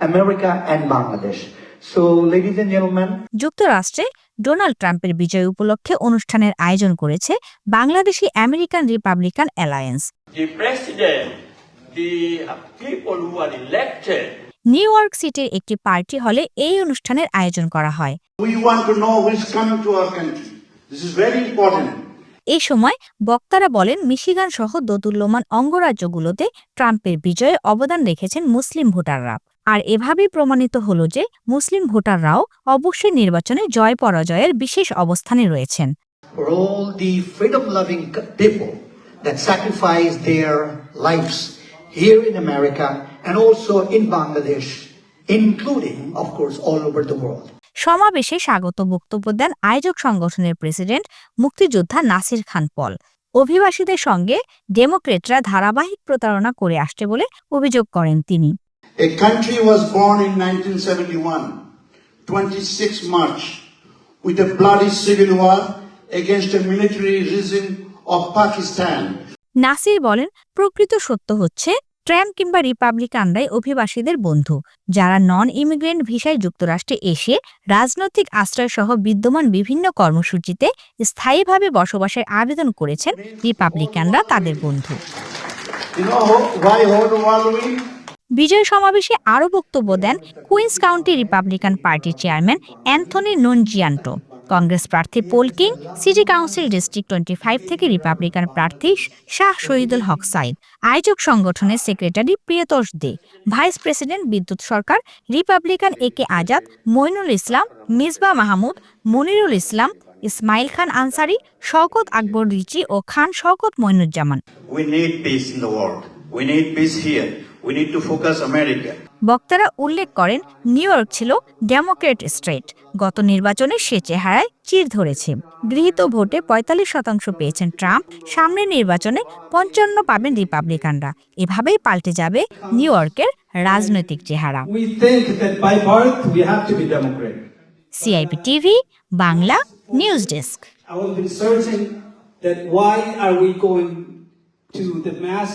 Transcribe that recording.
America and Bangladesh. So, ladies and gentlemen, যুক্তরাষ্ট্রে Donald ট্রাম্পের বিজয় উপলক্ষে অনুষ্ঠানের আয়োজন করেছে Bangladeshi American Republican alliance the president, the people who are New York সিটির একটি পার্টি হলে এই অনুষ্ঠানের আয়োজন করা হয় We want to know who is coming to our country. This is very important. এই সময় বক্তারা বলেন মিশিগান সহ দোদুল্যমান অঙ্গরাজ্যগুলোতে ট্রাম্পের বিজয়ে অবদান রেখেছেন মুসলিম ভোটাররা আর এভাবেই প্রমাণিত হল যে মুসলিম ভোটাররাও অবশ্যই নির্বাচনে জয় পরাজয়ের বিশেষ অবস্থানে রয়েছেন। For all the freedom loving people that sacrifice their lives here in America and also in Bangladesh, including, of course, all over the world. সমাবেশে স্বাগত বক্তব্য দেন আয়োজক সংগঠনের প্রেসিডেন্ট মুক্তিযোদ্ধা নাসির খান পল। অভিবাসীদের সঙ্গে ডেমোক্রেটরা ধারাবাহিক প্রতারণা করে আসছে বলে অভিযোগ করেন তিনি। A country was born in 1971, 26 March, with a bloody civil war against a military regime of Pakistan. Nasir বলেন প্রকৃত সত্য হচ্ছে ট্রাম্প কিংবা রিপাবলিকানরাই অভিবাসীদের বন্ধু যারা নন ইমিগ্রেন্ট ভিসায় যুক্তরাষ্ট্রে এসে রাজনৈতিক আশ্রয় সহ বিদ্যমান বিভিন্ন কর্মসূচিতে স্থায়ীভাবে বসবাসের আবেদন করেছেন রিপাবলিকানরা তাদের বন্ধু বিজয় সমাবেশে আরও বক্তব্য দেন কুইন্স কাউন্টি রিপাবলিকান পার্টির চেয়ারম্যান অ্যান্থনি ননজিয়ান্টো। কংগ্রেস প্রার্থী Paul King, city council district twenty five থেকে রিপাবলিকান প্রার্থী শাহ শহীদুল হক সাইদ, আয়োজক সংগঠনের secretary Priyatosh Dey, vice president Bidyut Sarkar, Republican A K Azad, Mainul Islam, Misba Mahmud, Monirul Islam, Ismail Khan Ansari, Shawkat Akbar Richi O Khan Shawkat Mainuzzaman. We need to focus America. বক্তারা উল্লেখ করেন New York ছিল Democrat state. গত নির্বাচনে সে চেহারায় চির ধরেছে। গৃহীত ভোটে পঁয়তাল্লিশ শতাংশ পেয়েছেন ট্রাম্প সামনের নির্বাচনে পঞ্চান্ন পাবেন রিপাবলিকানরা। এভাবেই পাল্টে যাবে নিউ ইয়র্কের রাজনৈতিক চেহারা। We think that by birth we have to be Democrat. CIP TV Bangla news desk. That why are we going to the mass?